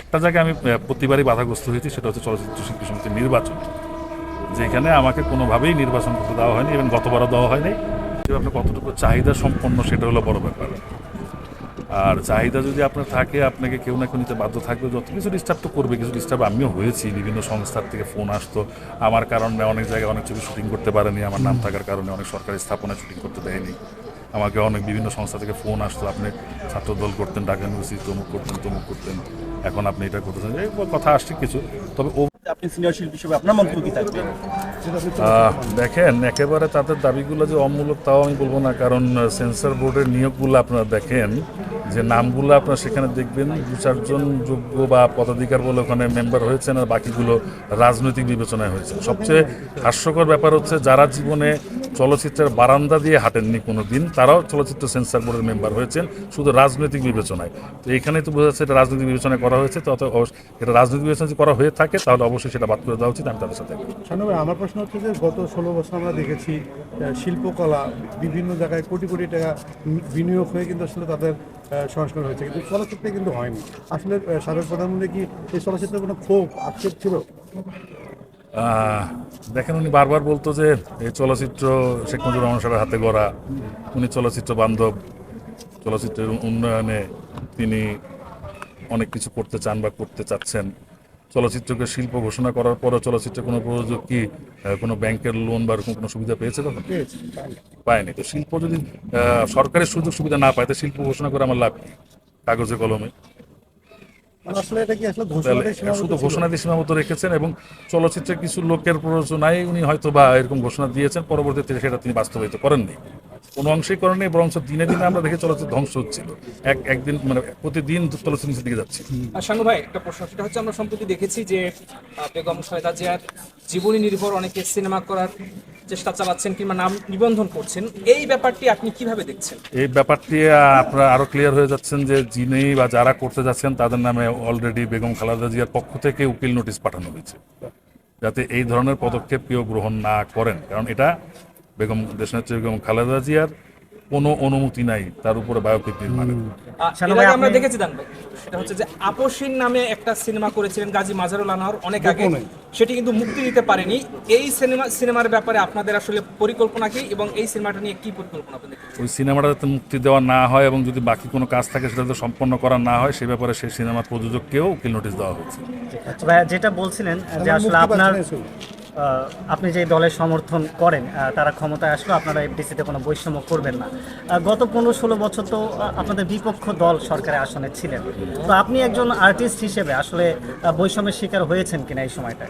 একটা জায়গায় আমি প্রতিবারই বাধাগ্রস্ত হয়েছি সেটা হচ্ছে চলচ্চিত্র শিল্পী সমিতির নির্বাচন যেখানে আমাকে কোনোভাবেই নির্বাচন করতে দেওয়া হয়নি এবং গতবারও দেওয়া হয়নি। যে আপনার কতটুকু চাহিদা সম্পন্ন সেটা হলো বড় ব্যাপার। আর চাহিদা যদি আপনার থাকে আপনাকে কেউ না কেউ নিতে বাধ্য থাকবে যত কিছু ডিস্টার্ব তো করবে কিছু ডিস্টার্ব আমিও হয়েছি বিভিন্ন সংস্থার থেকে ফোন আসতো। আমার কারণে অনেক জায়গায় অনেক ছবি শুটিং করতে পারেনি আমার নাম থাকার কারণে অনেক সরকারি স্থাপনায় শুটিং করতে দেয়নি। আমাকে অনেক বিভিন্ন সংস্থা থেকে ফোন আসতো আপনি ছাত্রদল করতেন ঢাকা ইউনিভার্সিটি তমুক করতেন তমুক করতেন এখন আপনি এটা করতেছেন এই কথা আসছে কিছু তবে ও আপনি সিনিয়র শিল্পী হিসেবে আপনার মন্তব্য কি থাকবে? দেখেন একেবারে তাদের দাবিগুলো যে অমূলক তাও আমি বলব না কারণ সেন্সর বোর্ডের নিয়োগগুলো আপনারা দেখেন যে নামগুলো আপনারা সেখানে দেখবেন দু চারজন যোগ্য বা পদাধিকার বলে ওখানে মেম্বার হয়েছেন আর বাকিগুলো রাজনৈতিক বিবেচনায় হয়েছে। সবচেয়ে হাস্যকর ব্যাপার হচ্ছে যারা জীবনে চলচ্চিত্রের বারান্দা দিয়ে হাঁটেননি কোনো দিন তারাও চলচ্চিত্র সেন্সর বোর্ডের মেম্বার হয়েছেন, শুধু রাজনৈতিক বিবেচনায়। তো এখানেই তো বোঝা যাচ্ছে এটা রাজনৈতিক বিবেচনায় করা হয়েছে তত এটা রাজনৈতিক বিবেচনা যদি করা হয়ে থাকে, তাহলে অবশ্যই সেটা বাদ করে দেওয়া উচিত, আমি তাদের সাথে। আমার প্রশ্ন হচ্ছে যে গত ষোলো বছর আমরা দেখেছি শিল্পকলা বিভিন্ন জায়গায় কোটি কোটি টাকা বিনিয়োগ হয়ে কিন্তু আসলে তাদের সংস্কার হয়েছে, কিন্তু চলচ্চিত্রে কিন্তু হয়নি। আসলে সাবেক প্রধানমন্ত্রী কি এই চলচ্চিত্রের কোনো ক্ষোভ, আক্ষেপ ছিল? দেখেন উনি বারবার বলতো যে এই চলচ্চিত্র শেখ মুজিবুর রহমান সাহেবের হাতে গড়া উনি চলচ্চিত্র বান্ধব চলচ্চিত্রের উন্নয়নে তিনি অনেক কিছু করতে চান বা করতে চাচ্ছেন। চলচ্চিত্রকে শিল্প ঘোষণা করার পরও চলচ্চিত্রে কোনো প্রযোজক কি কোনো ব্যাংকের লোন বা এরকম কোনো সুবিধা পেয়েছে পেয়েছি পায়নি। তো শিল্প যদি সরকারের সুযোগ সুবিধা না পায় তো শিল্প ঘোষণা করে আমার লাভ কাগজে কলমে মানে আসলে এটা কি আসলে তাহলে ঘোষণাটাই সীমাবদ্ধ শুধু ঘোষণা দিয়ে সীমাবদ্ধ রেখেছেন এবং চলচ্চিত্রে কিছু লোকের প্ররোচনায় উনি হয়তো বা এরকম ঘোষণা দিয়েছেন পরবর্তীতে সেটা তিনি বাস্তবায়িত করেননি। কোনো অংশেই বরঞ্চ দিনে দিনে আমরা দেখে চলচ্চিত্র ধ্বংস হচ্ছিল। এক একদিন মানে প্রতিদিন চলচ্চিত্র দিকে যাচ্ছে। আর শানু ভাই একটা প্রশ্ন সেটা হচ্ছে আমরা সম্প্রতি দেখেছি যে বেগম জিয়ার জীবনী নির্ভর অনেকে সিনেমা করার চেষ্টা চালাচ্ছেন কিংবা নাম নিবন্ধন করছেন, এই ব্যাপারটি আপনি কীভাবে দেখছেন? এই ব্যাপারটি আপনার আরও ক্লিয়ার হয়ে যাচ্ছেন যে যিনি বা যারা করতে যাচ্ছেন, তাদের নামে অলরেডি বেগম খালেদা জিয়ার পক্ষ থেকে উকিল নোটিশ পাঠানো হয়েছে। যাতে এই ধরনের পদক্ষেপ কেউ গ্রহণ না করেন। কারণ এটা বেগম, দেশনেত্রী বেগম খালেদা জিয়ার কোনো অনুমতি নাই তার উপরে বায়োপিক নির্মাণের ভাই, আমরা দেখেছি জানব সেটা হচ্ছে যে আপসীন নামে একটা সিনেমা করেছিলেন গাজী মাজারুল আনোয়ার অনেক আগে। সেটি কিন্তু মুক্তি দিতে পারেনি। এই সিনেমা সিনেমার ব্যাপারে আপনাদের আসলে পরিকল্পনা কি এবং এই সিনেমাটা নিয়ে কি পরিকল্পনা আপনাদের ওই সিনেমাটা যাতে মুক্তি দেওয়া না হয় এবং যদি বাকি কোনো কাজ থাকে সেটা যাতে সম্পন্ন করা না হয় সে ব্যাপারে সেই সিনেমার প্রযোজককেও উকিল নোটিশ দেওয়া হয়েছে। ভাই যেটা বলছিলেন যে আসলে আপনার আপনি যে দলের সমর্থন করেন তারা ক্ষমতায় আসলে, আপনারা এফডিসিতে কোনো বৈষম্য করবেন না। গত পনেরো ষোলো বছর তো আপনাদের বিপক্ষ দল সরকারের আসনে ছিলেন। তো আপনি একজন আর্টিস্ট হিসেবে আসলে বৈষম্যের শিকার হয়েছেন কিনা এই সময়টা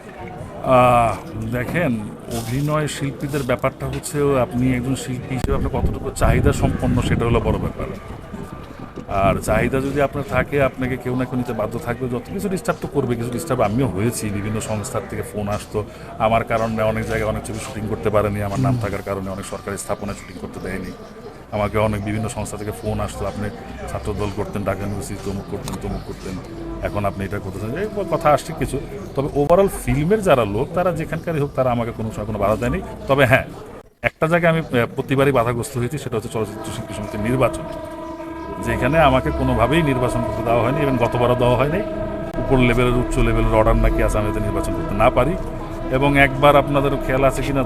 দেখেন, অভিনয় শিল্পীদের ব্যাপারটা হচ্ছে, আপনি একজন শিল্পী হিসেবে আপনার কতটুকু চাহিদা সম্পন্ন, সেটা হলো বড় ব্যাপার। আর চাহিদা যদি আপনার থাকে আপনাকে কেউ না কেউ নিতে বাধ্য থাকবে। যত কিছু ডিস্টার্ব তো করবে কিছু ডিস্টার্ব আমিও হয়েছি। বিভিন্ন সংস্থার থেকে ফোন আসতো। আমার কারণে অনেক জায়গায় অনেক ছবি শুটিং করতে পারেনি। আমার নাম থাকার কারণে অনেক সরকারি স্থাপনায় শুটিং করতে দেয়নি। আমাকে অনেক বিভিন্ন সংস্থা থেকে ফোন আসতো। আপনি ছাত্রদল করতেন ঢাকা ইউনিভার্সিটি তমুক করতেন তমুক করতেন। এখন আপনি এটা করতেছেন এই কথা আসছে কিছু। তবে ওভারঅল ফিল্মের যারা লোক তারা যেখানকারই হোক তারা আমাকে কোনো সময় কোনো বাধা দেয়নি। তবে হ্যাঁ একটা জায়গায় আমি প্রতিবারই বাধাগ্রস্ত হয়েছি সেটা হচ্ছে চলচ্চিত্র শিল্পী সমিতির নির্বাচন। যেখানে আমাকে কোনোভাবেই নির্বাচন করতে দেওয়া হয়নি এবং গতবারও দেওয়া হয়নি। উপর লেভেলের, উচ্চ লেভেলের অর্ডার নাকি আছে আমি নির্বাচন করতে না পারি। এবং একবার আপনাদের খেয়াল আছে কিনা